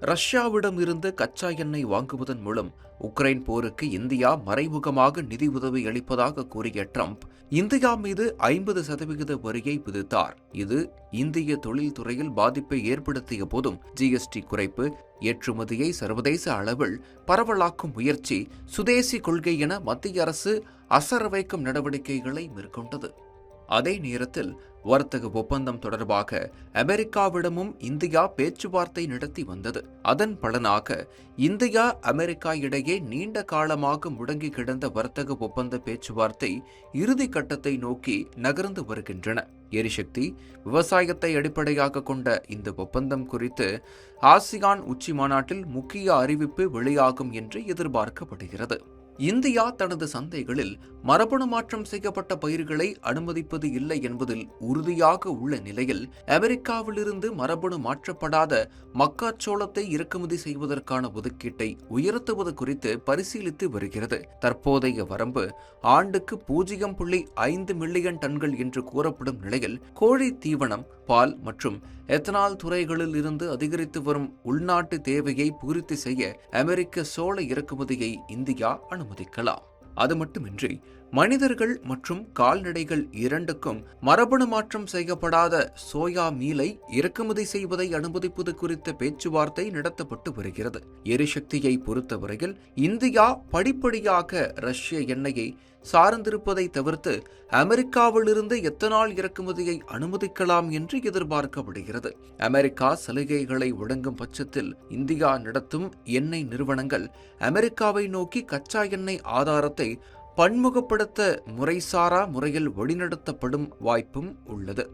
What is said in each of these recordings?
ரஷ்யாவிடம் இருந்து கச்சா எண்ணெய் வாங்குவதன் மூலம் உக்ரைன் போருக்கு இந்தியா மறைமுகமாக நிதி உதவி அளிப்பதாக கூறிய ட்ரம்ப் இந்தியா மீது ஐம்பது சதவிகித வரியை விதித்தார். இது இந்திய தொழில்துறையில் பாதிப்பை ஏற்படுத்திய போதும் ஜிஎஸ்டி குறைப்பு ஏற்றுமதியை சர்வதேச அளவில் பரவலாக்கும் முயற்சி சுதேசி கொள்கை என மத்திய அரசு அசர வைக்கும் நடவடிக்கைகளை மேற்கொண்டது. அதே நேரத்தில் வர்த்தக ஒப்பந்தம் தொடர்பாக அமெரிக்காவிடமும் இந்தியா பேச்சுவார்த்தை நடத்தி வந்தது. அதன் பலனாக இந்தியா அமெரிக்கா இடையே நீண்ட காலமாக முடங்கி கிடந்த வர்த்தக ஒப்பந்த பேச்சுவார்த்தை இறுதி கட்டத்தை நோக்கி நகர்ந்து வருகின்றன. எரிசக்தி விவசாயத்தை அடிப்படையாக கொண்ட இந்த ஒப்பந்தம் குறித்து ஆசியான் உச்சி மாநாட்டில் முக்கிய அறிவிப்பு வெளியாகும் என்று எதிர்பார்க்கப்படுகிறது. இந்தியா தனது சந்தைகளில் மரபணு மாற்றம் செய்யப்பட்ட பயிர்களை அனுமதிப்பது இல்லை என்பதில் உறுதியாக உள்ள நிலையில் அமெரிக்காவிலிருந்து மரபணு மாற்றப்படாத மக்காச்சோளத்தை இறக்குமதி செய்வதற்கான ஒதுக்கீட்டை உயர்த்துவது குறித்து பரிசீலித்து வருகிறது. தற்போதைய வரம்பு ஆண்டுக்கு பூஜ்ஜியம் புள்ளி ஐந்து மில்லியன் டன்கள் என்று கூறப்படும் நிலையில் கோழி தீவனம் பால் மற்றும் எத்தனால் துறைகளில் இருந்து அதிகரித்து வரும் உள்நாட்டு தேவையை பூர்த்தி செய்ய அமெரிக்க சோள இறக்குமதியை இந்தியா அனுமதிக்கலாம் அது மட்டுமின்றி மனிதர்கள் மற்றும் கால்நடைகள் இரண்டுக்கும் மரபணு மாற்றம் செய்யப்படாத சோயா மீலை இறக்குமதி செய்வதை அனுமதிப்பது குறித்த பேச்சுவார்த்தை நடத்தப்பட்டு வருகிறது. எரிசக்தியை பொறுத்தவரையில் இந்தியா படிப்படியாக ரஷ்ய எண்ணெயை சார்ந்திருப்பதை தவிர்த்து அமெரிக்காவிலிருந்து எத்தனால் இறக்குமதியை அனுமதிக்கலாம் என்று எதிர்பார்க்கப்படுகிறது. அமெரிக்கா சலுகைகளை வழங்கும் பட்சத்தில் இந்தியா நடத்தும் எண்ணெய் நிறுவனங்கள் அமெரிக்காவை நோக்கி கச்சா எண்ணெய் ஆதாரத்தை பன்முகப்படுத்த முறைசாரா முறையில் வழிநடத்தப்படும் வாய்ப்பும் உள்ளது.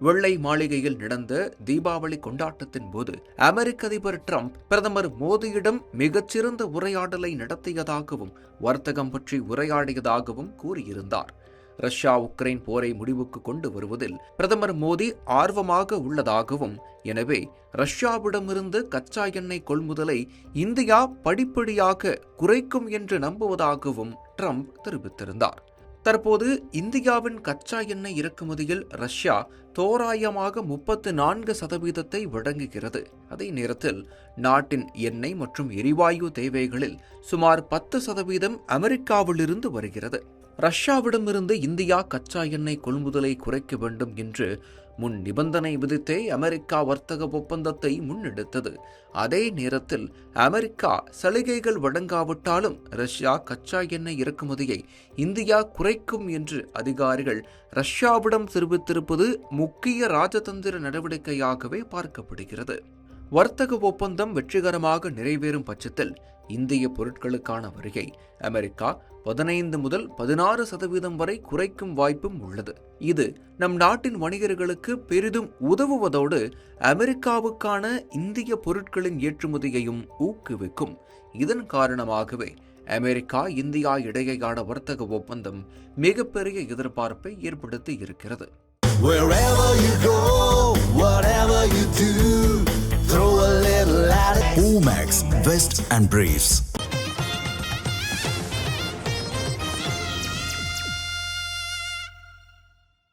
வெள்ளை மாளிகையில் நடந்த தீபாவளி கொண்டாட்டத்தின் போது அமெரிக்க அதிபர் ட்ரம்ப் பிரதமர் மோடியிடம் மிகச்சிறந்த உரையாடலை நடத்தியதாகவும் வர்த்தகம் பற்றி உரையாடியதாகவும் கூறியிருந்தார். ரஷ்யா உக்ரைன் போரை முடிவுக்கு கொண்டு வருவதில் பிரதமர் மோடி ஆர்வமாக உள்ளதாகவும் எனவே ரஷ்யாவிடமிருந்து கச்சா எண்ணெய் கொள்முதலை இந்தியா படிப்படியாக குறைக்கும் என்று நம்புவதாகவும் ட்ரம்ப் தெரிவித்திருந்தார். தற்போது இந்தியாவின் கச்சா எண்ணெய் இறக்குமதியில் ரஷ்யா தோராயமாக முப்பத்து நான்கு சதவீதத்தை வழங்குகிறது. அதே நேரத்தில் நாட்டின் எண்ணெய் மற்றும் எரிவாயு தேவைகளில் சுமார் பத்து சதவீதம் அமெரிக்காவிலிருந்து வருகிறது. ரஷ்யாவிடமிருந்து இந்தியா கச்சா எண்ணெய் கொள்முதலை குறைக்க வேண்டும் என்று முன் நிபந்தனை விதித்தே அமெரிக்கா வர்த்தக ஒப்பந்தத்தை முன்னெடுத்தது. அதே நேரத்தில் அமெரிக்கா சலுகைகள் வழங்காவிட்டாலும் ரஷ்யா கச்சா எண்ணெய் இறக்குமதியை இந்தியா குறைக்கும் என்று அதிகாரிகள் ரஷ்யாவிடம் தெரிவித்திருப்பது முக்கிய ராஜதந்திர நடவடிக்கையாகவே பார்க்கப்படுகிறது. வர்த்தக ஒப்பந்தம் வெற்றிகரமாக நிறைவேறும் பட்சத்தில் இந்திய பொருட்களுக்கான வருகை அமெரிக்கா பதினைந்து முதல் பதினாறு சதவீதம் வரை குறைக்கும் வாய்ப்பும் உள்ளது. இது நம் நாட்டின் வணிகர்களுக்கு பெரிதும் உதவுவதோடு அமெரிக்காவுக்கான இந்திய பொருட்களின் ஏற்றுமதியையும் ஊக்குவிக்கும். இதன் காரணமாகவே அமெரிக்கா இந்தியா இடையேயான வர்த்தக ஒப்பந்தம் மிகப்பெரிய எதிர்பார்ப்பை ஏற்படுத்தி இருக்கிறது. Vest and Briefs.